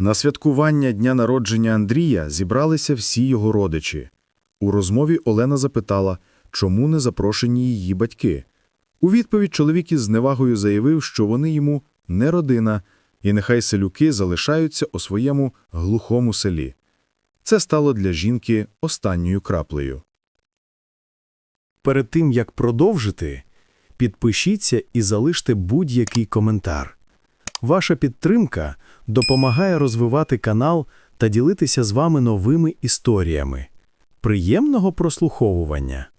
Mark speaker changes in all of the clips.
Speaker 1: На святкування дня народження Андрія зібралися всі його родичі. У розмові Олена запитала, чому не запрошені її батьки. У відповідь чоловік із зневагою заявив, що вони йому не родина, і нехай селюки залишаються у своєму глухому селі. Це стало для жінки останньою краплею.
Speaker 2: Перед тим, як продовжити, підпишіться і залиште будь-який коментар. Ваша підтримка допомагає розвивати канал та ділитися з вами новими історіями. Приємного прослуховування!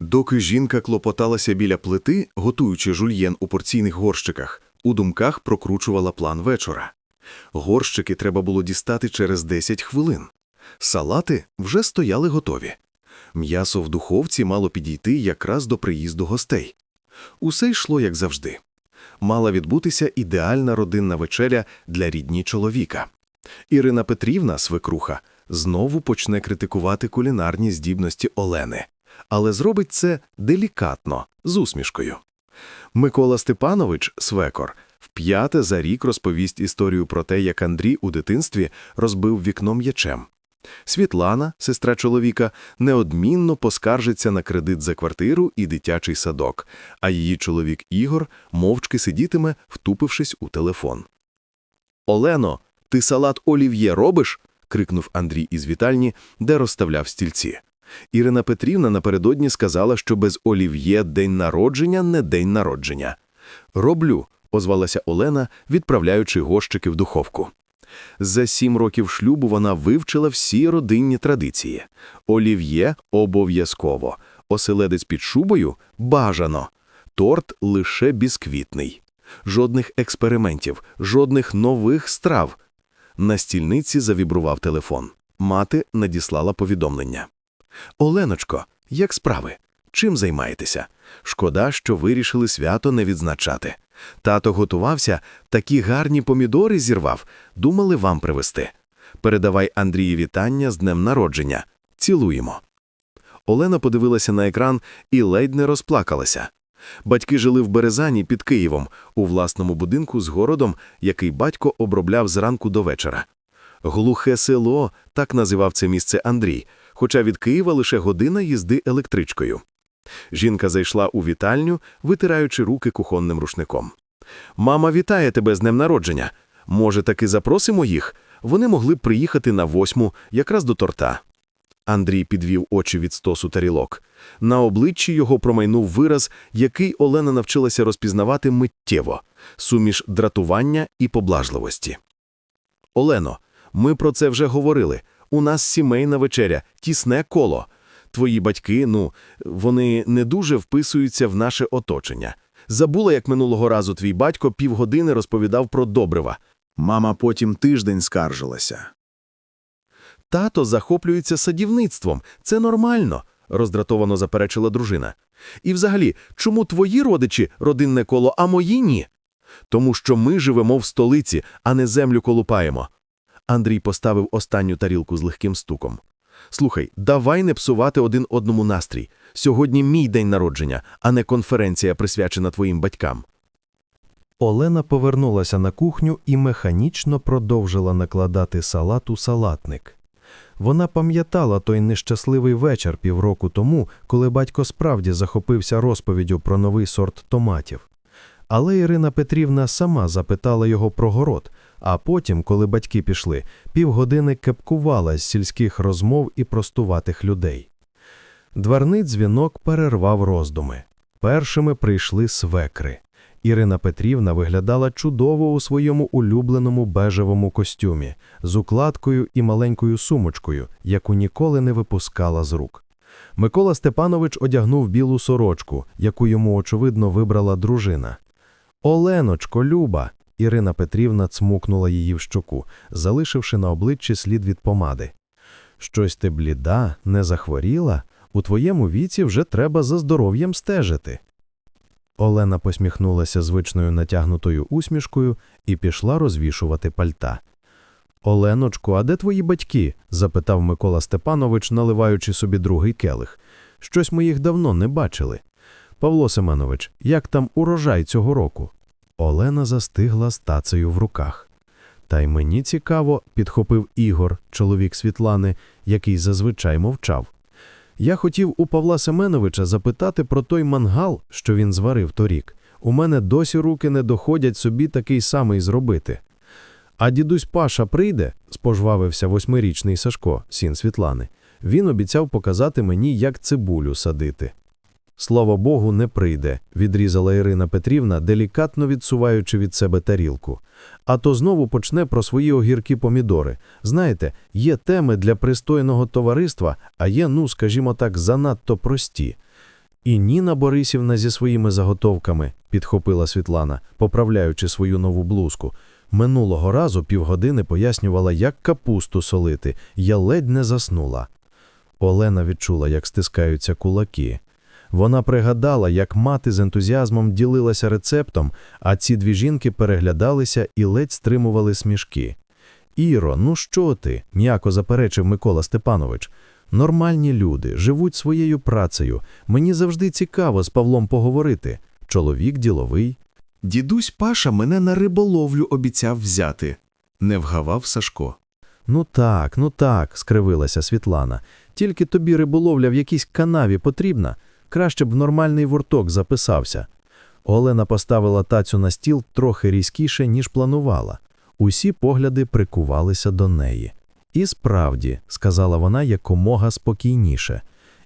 Speaker 3: Доки жінка клопоталася біля плити, готуючи жульєн у порційних горщиках, у думках прокручувала план вечора. Горщики треба було дістати через 10 хвилин. Салати вже стояли готові. М'ясо в духовці мало підійти якраз до приїзду гостей. Усе йшло як завжди. Мала відбутися ідеальна родинна вечеря для рідні чоловіка. Ірина Петрівна, свекруха, знову почне критикувати кулінарні здібності Олени, але зробить це делікатно, з усмішкою. Микола Степанович, свекор, вп'яте за рік розповість історію про те, як Андрій у дитинстві розбив вікно м'ячем. Світлана, сестра чоловіка, неодмінно поскаржиться на кредит за квартиру і дитячий садок, а її чоловік Ігор мовчки сидітиме, втупившись у телефон. Олено, ти салат олів'є робиш? крикнув Андрій із вітальні, де розставляв стільці. Ірина Петрівна напередодні сказала, що без олів'є день народження не день народження. Роблю, озвалася Олена, відправляючи горщики в духовку. За сім років шлюбу вона вивчила всі родинні традиції. Олів'є обов'язково, оселедець під шубою бажано, торт лише бісквітний. Жодних експериментів, жодних нових страв. На стільниці завібрував телефон. Мати надіслала повідомлення. Оленочко, як справи? Чим займаєтеся? Шкода, що вирішили свято не відзначати. Тато готувався, такі гарні помідори зірвав, думали вам привезти. Передавай Андрії вітання з днем народження. Цілуємо. Олена подивилася на екран і ледь не розплакалася. Батьки жили в Березані під Києвом, у власному будинку з городом, який батько обробляв зранку до вечора. Глухе село, так називав це місце Андрій, хоча від Києва лише година їзди електричкою. Жінка зайшла у вітальню, витираючи руки кухонним рушником. Мама вітає тебе з днем народження. Може, таки запросимо їх? Вони могли б приїхати на восьму, якраз до торта. Андрій підвів очі від стосу тарілок. На обличчі його промайнув вираз, який Олена навчилася розпізнавати миттєво суміш дратування і поблажливості. Олено, ми про це вже говорили. У нас сімейна вечеря, тісне коло. Твої батьки, ну, вони не дуже вписуються в наше оточення. Забула, як минулого разу твій батько півгодини розповідав про добрива.
Speaker 1: Мама потім тиждень скаржилася.
Speaker 3: Тато захоплюється садівництвом. Це нормально, роздратовано заперечила дружина. І взагалі, чому твої родичі родинне коло, а мої ні? Тому що ми живемо в столиці, а не землю колупаємо. Андрій поставив останню тарілку з легким стуком. Слухай, давай не псувати один одному настрій. Сьогодні мій день народження, а не конференція, присвячена твоїм батькам.
Speaker 2: Олена повернулася на кухню і механічно продовжила накладати салат у салатник. Вона пам'ятала той нещасливий вечір півроку тому, коли батько справді захопився розповіддю про новий сорт томатів. Але Ірина Петрівна сама запитала його про город, а потім, коли батьки пішли, півгодини кепкувала з сільських розмов і простуватих людей. Дверний дзвінок перервав роздуми. Першими прийшли свекри. Ірина Петрівна виглядала чудово у своєму улюбленому бежевому костюмі, з укладкою і маленькою сумочкою, яку ніколи не випускала з рук. Микола Степанович одягнув білу сорочку, яку йому, очевидно, вибрала дружина. Оленочко, Люба. Ірина Петрівна цмукнула її в щоку, залишивши на обличчі слід від помади. Щось ти бліда, не захворіла? У твоєму віці вже треба за здоров'ям стежити. Олена посміхнулася звичною натягнутою усмішкою і пішла розвішувати пальта. Оленочку, а де твої батьки? запитав Микола Степанович, наливаючи собі другий келих. Щось ми їх давно не бачили. Павло Семенович, як там урожай цього року? Олена застигла з тацею в руках. Та й мені цікаво, підхопив Ігор, чоловік Світлани, який зазвичай мовчав. Я хотів у Павла Семеновича запитати про той мангал, що він зварив торік. У мене досі руки не доходять собі такий самий зробити. А дідусь Паша прийде, спожвавився восьмирічний Сашко, син Світлани. Він обіцяв показати мені, як цибулю садити. Слава Богу, не прийде, відрізала Ірина Петрівна, делікатно відсуваючи від себе тарілку. А то знову почне про свої огірки помідори. Знаєте, є теми для пристойного товариства, а є, ну, скажімо так, занадто прості. І Ніна Борисівна зі своїми заготовками, підхопила Світлана, поправляючи свою нову блузку. Минулого разу півгодини пояснювала, як капусту солити. Я ледь не заснула. Олена відчула, як стискаються кулаки. Вона пригадала, як мати з ентузіазмом ділилася рецептом, а ці дві жінки переглядалися і ледь стримували смішки. Іро, ну що ти? м'яко заперечив Микола Степанович. Нормальні люди, живуть своєю працею. Мені завжди цікаво з Павлом поговорити. Чоловік діловий.
Speaker 3: Дідусь Паша мене на риболовлю обіцяв взяти. Не вгавав Сашко.
Speaker 2: Ну так, ну так, скривилася Світлана. Тільки тобі риболовля в якійсь канаві потрібна. Краще б в нормальний вурток записався. Олена поставила тацю на стіл трохи різкіше, ніж планувала. Усі погляди прикувалися до неї. І справді, сказала вона якомога спокійніше.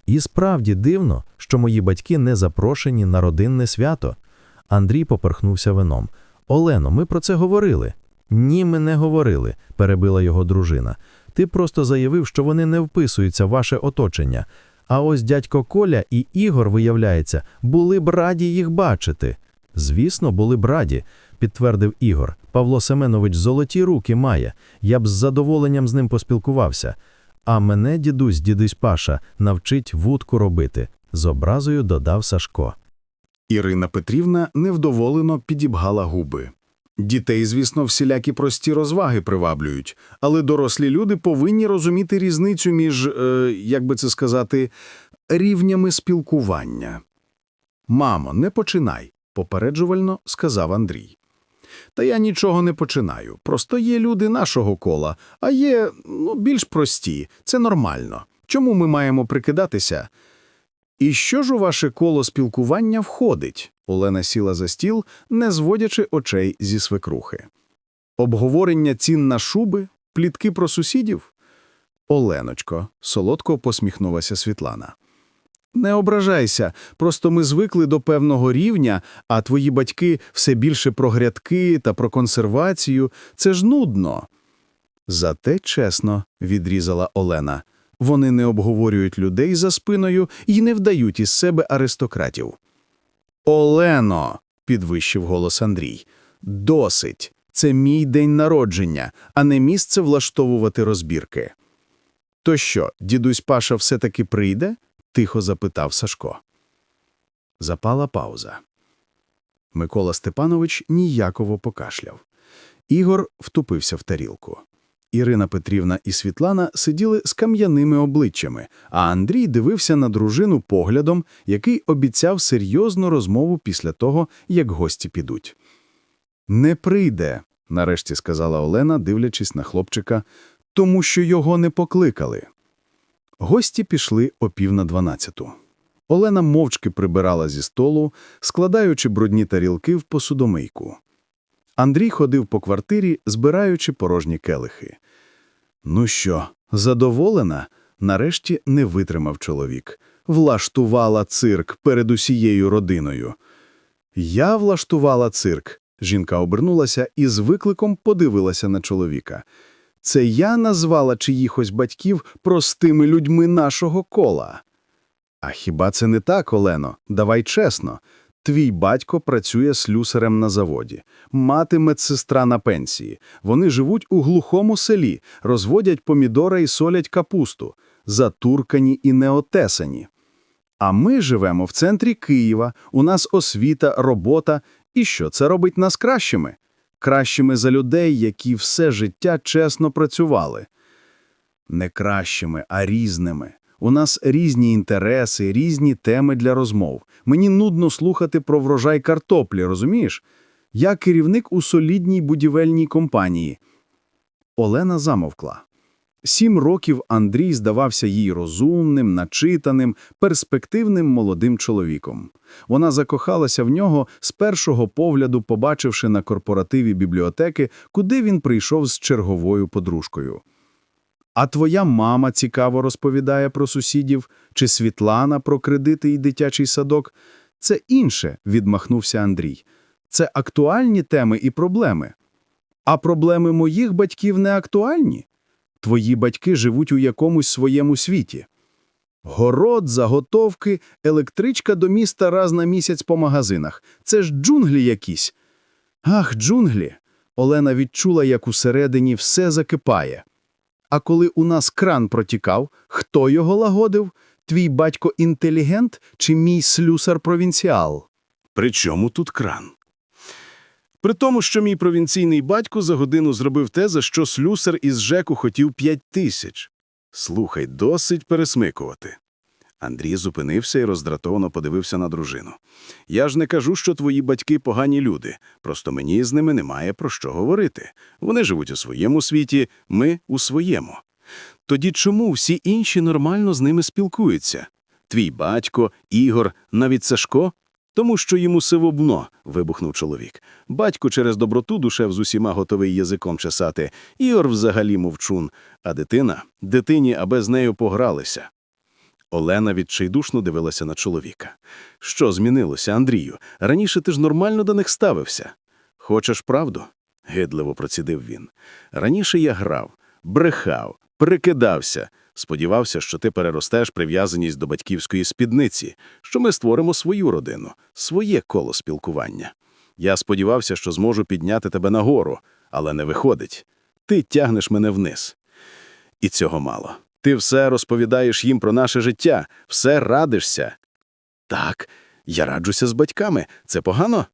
Speaker 2: І справді дивно, що мої батьки не запрошені на родинне свято. Андрій поперхнувся вином. Олено, ми про це говорили. Ні, ми не говорили, перебила його дружина. Ти просто заявив, що вони не вписуються в ваше оточення. А ось дядько Коля і Ігор, виявляється, були б раді їх бачити. Звісно, були б раді, підтвердив Ігор. Павло Семенович золоті руки має. Я б з задоволенням з ним поспілкувався. А мене дідусь, дідусь Паша, навчить вудку робити, з образою додав Сашко.
Speaker 1: Ірина Петрівна невдоволено підібгала губи. Дітей, звісно, всілякі прості розваги приваблюють, але дорослі люди повинні розуміти різницю між, е, як би це сказати, рівнями спілкування. Мамо, не починай, попереджувально сказав Андрій. Та я нічого не починаю. Просто є люди нашого кола, а є ну, більш прості. Це нормально. Чому ми маємо прикидатися? І що ж у ваше коло спілкування входить? Олена сіла за стіл, не зводячи очей зі свекрухи. Обговорення цін на шуби, плітки про сусідів? Оленочко, солодко посміхнулася Світлана. Не ображайся, просто ми звикли до певного рівня, а твої батьки все більше про грядки та про консервацію. Це ж нудно. Зате чесно, відрізала Олена. Вони не обговорюють людей за спиною і не вдають із себе аристократів. Олено, підвищив голос Андрій. Досить. Це мій день народження, а не місце влаштовувати розбірки. То що, дідусь Паша все-таки прийде? тихо запитав Сашко. Запала пауза. Микола Степанович ніяково покашляв. Ігор втупився в тарілку. Ірина Петрівна і Світлана сиділи з кам'яними обличчями, а Андрій дивився на дружину поглядом, який обіцяв серйозну розмову після того, як гості підуть. Не прийде, нарешті сказала Олена, дивлячись на хлопчика, тому що його не покликали. Гості пішли о пів на дванадцяту. Олена мовчки прибирала зі столу, складаючи брудні тарілки в посудомийку. Андрій ходив по квартирі, збираючи порожні келихи. Ну що, задоволена? Нарешті не витримав чоловік. Влаштувала цирк перед усією родиною. Я влаштувала цирк. Жінка обернулася і з викликом подивилася на чоловіка. Це я назвала чиїхось батьків простими людьми нашого кола. А хіба це не так, Олено? Давай чесно. Твій батько працює слюсарем на заводі, мати медсестра на пенсії. Вони живуть у глухому селі, розводять помідори і солять капусту, затуркані і неотесані. А ми живемо в центрі Києва, у нас освіта, робота. І що це робить нас кращими? Кращими за людей, які все життя чесно працювали. Не кращими, а різними. У нас різні інтереси, різні теми для розмов. Мені нудно слухати про врожай картоплі, розумієш? Я керівник у солідній будівельній компанії. Олена замовкла. Сім років Андрій здавався їй розумним, начитаним, перспективним молодим чоловіком. Вона закохалася в нього з першого погляду, побачивши на корпоративі бібліотеки, куди він прийшов з черговою подружкою. А твоя мама цікаво розповідає про сусідів, чи Світлана про кредити і дитячий садок. Це інше, відмахнувся Андрій. Це актуальні теми і проблеми. А проблеми моїх батьків не актуальні. Твої батьки живуть у якомусь своєму світі. Город, заготовки, електричка до міста раз на місяць по магазинах. Це ж джунглі якісь. Ах, джунглі. Олена відчула, як усередині все закипає. А коли у нас кран протікав, хто його лагодив? Твій батько інтелігент чи мій слюсар-провінціал?
Speaker 4: При чому тут кран? При тому, що мій провінційний батько за годину зробив те, за що слюсар із ЖЕКу хотів п'ять тисяч. Слухай, досить пересмикувати. Андрій зупинився і роздратовано подивився на дружину. Я ж не кажу, що твої батьки погані люди, просто мені з ними немає про що говорити. Вони живуть у своєму світі, ми у своєму. Тоді чому всі інші нормально з ними спілкуються? Твій батько, Ігор, навіть Сашко? Тому що йому сивобно, вибухнув чоловік. Батько через доброту душев з усіма готовий язиком чесати. Ігор взагалі мовчун. А дитина? Дитині, аби з нею погралися. Олена відчайдушно дивилася на чоловіка. Що змінилося, Андрію? Раніше ти ж нормально до них ставився. Хочеш правду? гидливо процідив він. Раніше я грав, брехав, прикидався. Сподівався, що ти переростеш прив'язаність до батьківської спідниці, що ми створимо свою родину, своє коло спілкування. Я сподівався, що зможу підняти тебе нагору, але не виходить. Ти тягнеш мене вниз. І цього мало. Ти все розповідаєш їм про наше життя, все радишся. Так, я раджуся з батьками. Це погано?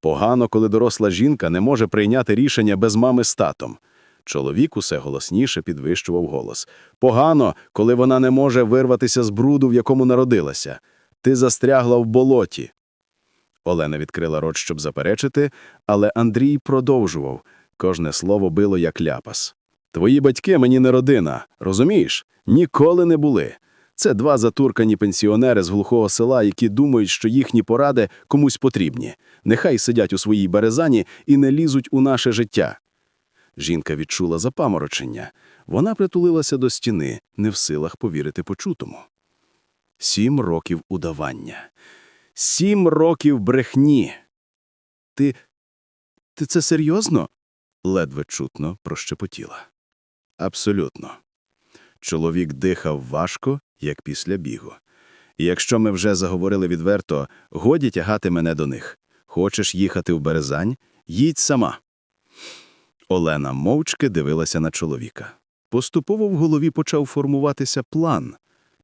Speaker 4: Погано, коли доросла жінка не може прийняти рішення без мами з татом. Чоловік усе голосніше підвищував голос. Погано, коли вона не може вирватися з бруду, в якому народилася. Ти застрягла в болоті. Олена відкрила рот, щоб заперечити, але Андрій продовжував. Кожне слово било як ляпас. Твої батьки мені не родина, розумієш? Ніколи не були. Це два затуркані пенсіонери з глухого села, які думають, що їхні поради комусь потрібні. Нехай сидять у своїй березані і не лізуть у наше життя. Жінка відчула запаморочення. Вона притулилася до стіни, не в силах повірити почутому. Сім років удавання. Сім років брехні. Ти. Ти це серйозно? ледве чутно прощепотіла. Абсолютно. Чоловік дихав важко, як після бігу. І якщо ми вже заговорили відверто, годі тягати мене до них. Хочеш їхати в Березань? Їдь сама. Олена мовчки дивилася на чоловіка. Поступово в голові почав формуватися план.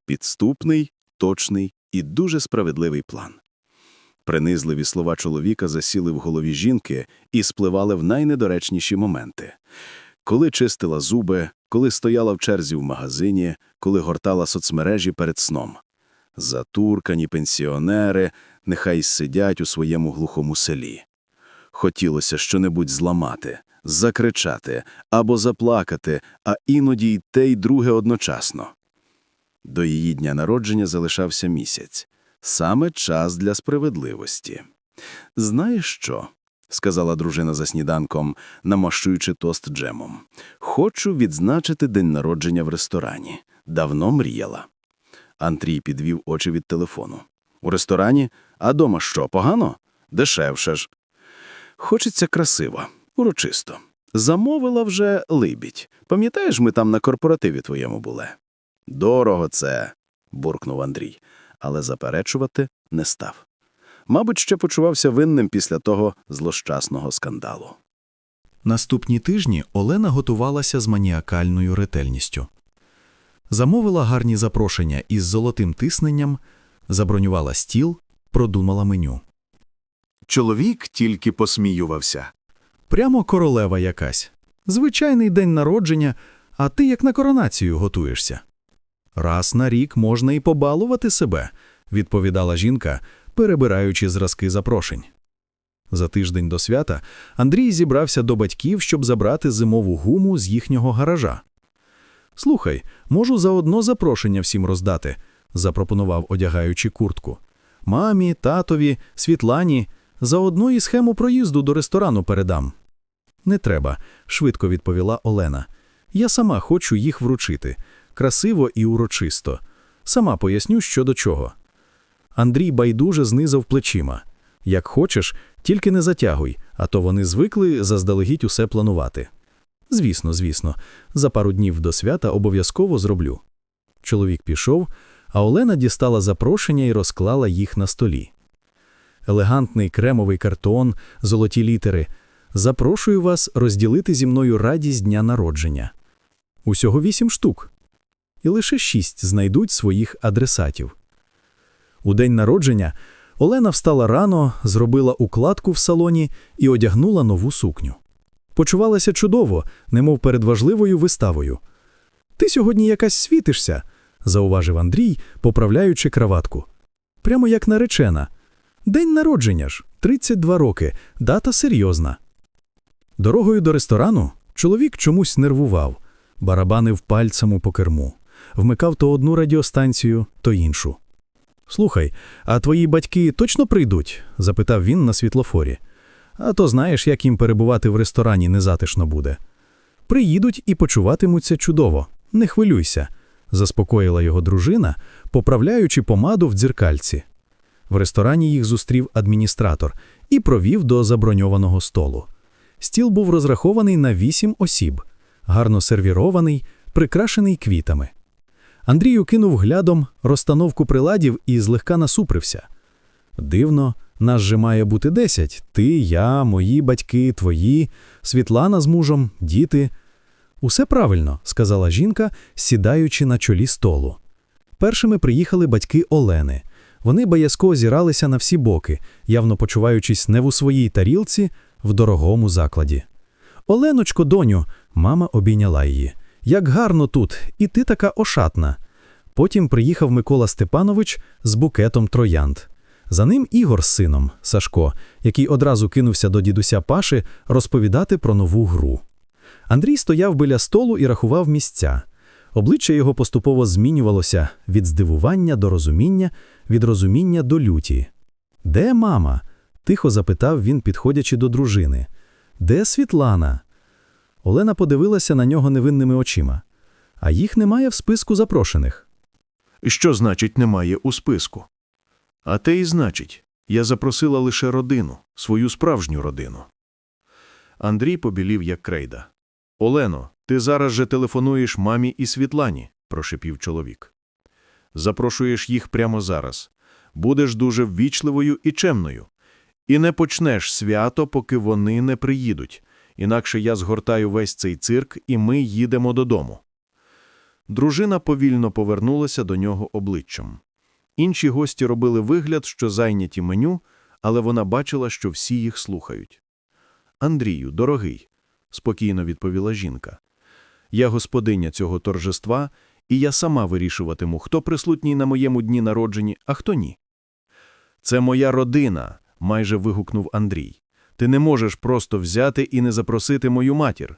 Speaker 4: Підступний, точний і дуже справедливий план. Принизливі слова чоловіка засіли в голові жінки і спливали в найнедоречніші моменти. Коли чистила зуби, коли стояла в черзі в магазині, коли гортала соцмережі перед сном. Затуркані пенсіонери нехай сидять у своєму глухому селі. Хотілося щонебудь зламати, закричати або заплакати, а іноді й те й друге одночасно. До її дня народження залишався місяць. Саме час для справедливості. Знаєш що? Сказала дружина за сніданком, намащуючи тост джемом. Хочу відзначити день народження в ресторані. Давно мріяла. Андрій підвів очі від телефону. У ресторані? А дома що, погано? Дешевше ж. Хочеться красиво, урочисто. Замовила вже либідь. Пам'ятаєш, ми там на корпоративі твоєму були? Дорого це, буркнув Андрій, але заперечувати не став. Мабуть, ще почувався винним після того злощасного скандалу.
Speaker 2: Наступні тижні Олена готувалася з маніакальною ретельністю. Замовила гарні запрошення із золотим тисненням, забронювала стіл, продумала меню.
Speaker 3: Чоловік тільки посміювався.
Speaker 2: Прямо королева якась. Звичайний день народження, а ти як на коронацію готуєшся. Раз на рік можна і побалувати себе, відповідала жінка, перебираючи зразки запрошень.
Speaker 1: За тиждень до свята Андрій зібрався до батьків, щоб забрати зимову гуму з їхнього гаража. Слухай, можу заодно запрошення всім роздати, запропонував, одягаючи куртку. Мамі, татові, Світлані, заодно і схему проїзду до ресторану передам. Не треба, швидко відповіла Олена. Я сама хочу їх вручити. Красиво і урочисто. Сама поясню, що до чого. Андрій байдуже знизав плечима. Як хочеш, тільки не затягуй, а то вони звикли заздалегідь усе планувати. Звісно, звісно, за пару днів до свята обов'язково зроблю. Чоловік пішов, а Олена дістала запрошення і розклала їх на столі. Елегантний кремовий картон, золоті літери. Запрошую вас розділити зі мною радість дня народження. Усього вісім штук. І лише шість знайдуть своїх адресатів. У день народження Олена встала рано, зробила укладку в салоні і одягнула нову сукню. Почувалася чудово, немов перед важливою виставою. Ти сьогодні якась світишся, зауважив Андрій, поправляючи краватку. Прямо як наречена. День народження ж, 32 роки, дата серйозна. Дорогою до ресторану чоловік чомусь нервував, барабанив пальцем по керму, вмикав то одну радіостанцію, то іншу. Слухай, а твої батьки точно прийдуть? запитав він на світлофорі. А то знаєш, як їм перебувати в ресторані незатишно буде. Приїдуть і почуватимуться чудово. Не хвилюйся, заспокоїла його дружина, поправляючи помаду в дзеркальці. В ресторані їх зустрів адміністратор і провів до заброньованого столу. Стіл був розрахований на вісім осіб, гарно сервірований, прикрашений квітами. Андрій кинув глядом розстановку приладів і злегка насупрився. Дивно, нас же має бути десять. Ти, я, мої батьки, твої, Світлана з мужем, діти. Усе правильно, сказала жінка, сідаючи на чолі столу. Першими приїхали батьки Олени. Вони боязко озиралися на всі боки, явно почуваючись не в своїй тарілці, в дорогому закладі. Оленочко, доню, мама обійняла її. Як гарно тут, і ти така ошатна. Потім приїхав Микола Степанович з букетом троянд. За ним Ігор з сином, Сашко, який одразу кинувся до дідуся Паши розповідати про нову гру. Андрій стояв біля столу і рахував місця. Обличчя його поступово змінювалося від здивування до розуміння, від розуміння до люті. Де мама? тихо запитав він, підходячи до дружини. Де Світлана? Олена подивилася на нього невинними очима. А їх немає в списку запрошених.
Speaker 4: Що значить немає у списку? А те і значить, я запросила лише родину, свою справжню родину. Андрій побілів, як крейда. Олено, ти зараз же телефонуєш мамі і Світлані, прошепів чоловік. Запрошуєш їх прямо зараз. Будеш дуже ввічливою і чемною. І не почнеш свято, поки вони не приїдуть. Інакше я згортаю весь цей цирк, і ми їдемо додому. Дружина повільно повернулася до нього обличчям. Інші гості робили вигляд, що зайняті меню, але вона бачила, що всі їх слухають. Андрію, дорогий, спокійно відповіла жінка. Я господиня цього торжества, і я сама вирішуватиму, хто присутній на моєму дні народженні, а хто ні. Це моя родина, майже вигукнув Андрій. Ти не можеш просто взяти і не запросити мою матір.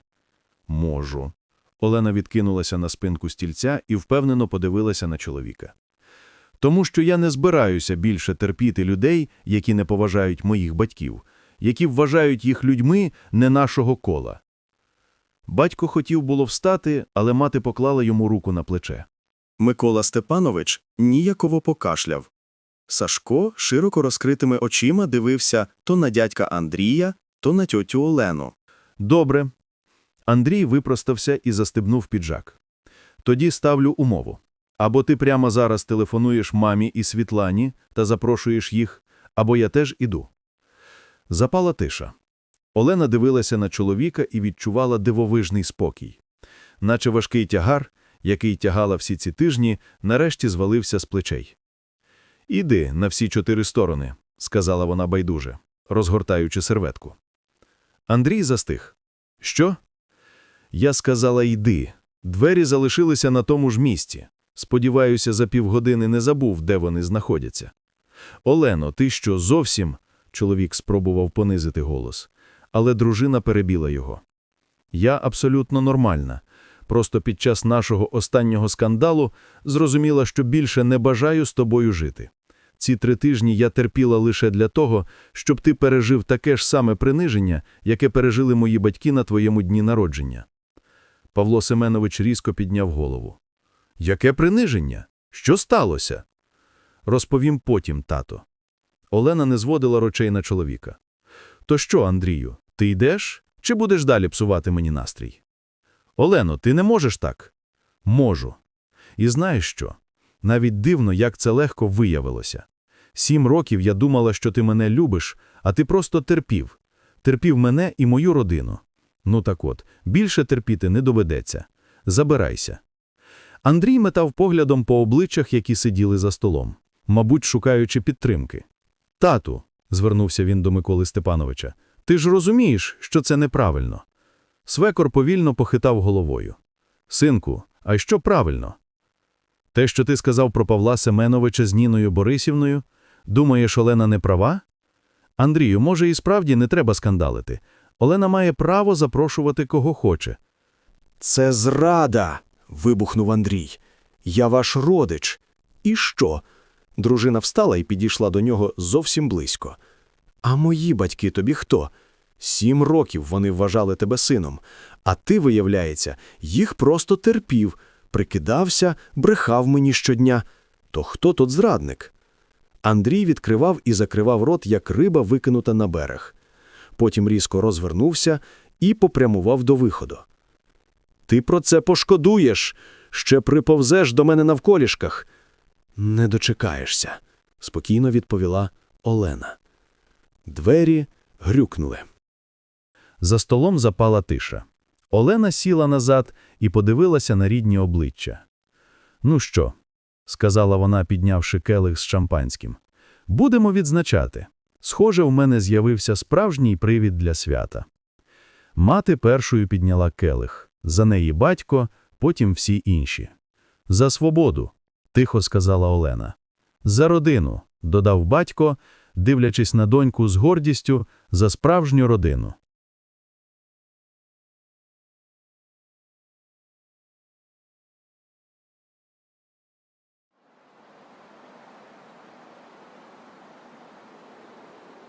Speaker 4: Можу. Олена відкинулася на спинку стільця і впевнено подивилася на чоловіка. Тому що я не збираюся більше терпіти людей, які не поважають моїх батьків, які вважають їх людьми не нашого кола. Батько хотів було встати, але мати поклала йому руку на плече.
Speaker 3: Микола Степанович ніяково покашляв. Сашко широко розкритими очима дивився то на дядька Андрія, то на тьотю Олену.
Speaker 4: Добре. Андрій випростався і застебнув піджак. Тоді ставлю умову. Або ти прямо зараз телефонуєш мамі і Світлані та запрошуєш їх, або я теж іду. Запала тиша. Олена дивилася на чоловіка і відчувала дивовижний спокій. Наче важкий тягар, який тягала всі ці тижні, нарешті звалився з плечей. Іди на всі чотири сторони, сказала вона байдуже, розгортаючи серветку. Андрій застиг. Що? Я сказала йди. Двері залишилися на тому ж місці. Сподіваюся, за півгодини не забув, де вони знаходяться. Олено, ти що, зовсім?
Speaker 1: чоловік спробував понизити голос, але дружина перебіла його. Я абсолютно нормальна. Просто під час нашого останнього скандалу зрозуміла, що більше не бажаю з тобою жити. Ці три тижні я терпіла лише для того, щоб ти пережив таке ж саме приниження, яке пережили мої батьки на твоєму дні народження. Павло Семенович різко підняв голову. Яке приниження? Що сталося? Розповім потім, тато. Олена не зводила рочей на чоловіка. То що, Андрію, ти йдеш чи будеш далі псувати мені настрій? Олено, ти не можеш так? Можу. І знаєш що? Навіть дивно, як це легко виявилося. Сім років я думала, що ти мене любиш, а ти просто терпів. Терпів мене і мою родину. Ну так от, більше терпіти не доведеться. Забирайся. Андрій метав поглядом по обличчях, які сиділи за столом, мабуть, шукаючи підтримки. Тату, звернувся він до Миколи Степановича, ти ж розумієш, що це неправильно. Свекор повільно похитав головою. Синку, а що правильно? Те, що ти сказав про Павла Семеновича з Ніною Борисівною, думаєш, Олена не права? Андрію, може, і справді не треба скандалити. Олена має право запрошувати кого хоче.
Speaker 5: Це зрада. вибухнув Андрій. Я ваш родич. І що? Дружина встала і підійшла до нього зовсім близько. А мої батьки тобі хто? Сім років вони вважали тебе сином, а ти, виявляється, їх просто терпів, прикидався, брехав мені щодня. То хто тут зрадник? Андрій відкривав і закривав рот, як риба, викинута на берег. Потім різко розвернувся і попрямував до виходу. Ти про це пошкодуєш, ще приповзеш до мене навколішках. Не дочекаєшся, спокійно відповіла Олена. Двері грюкнули.
Speaker 1: За столом запала тиша. Олена сіла назад і подивилася на рідні обличчя. Ну що, сказала вона, піднявши келих з шампанським, будемо відзначати. Схоже, в мене з'явився справжній привід для свята. Мати першою підняла келих, за неї батько, потім всі інші. За свободу, тихо сказала Олена. За родину, додав батько, дивлячись на доньку з гордістю за справжню родину.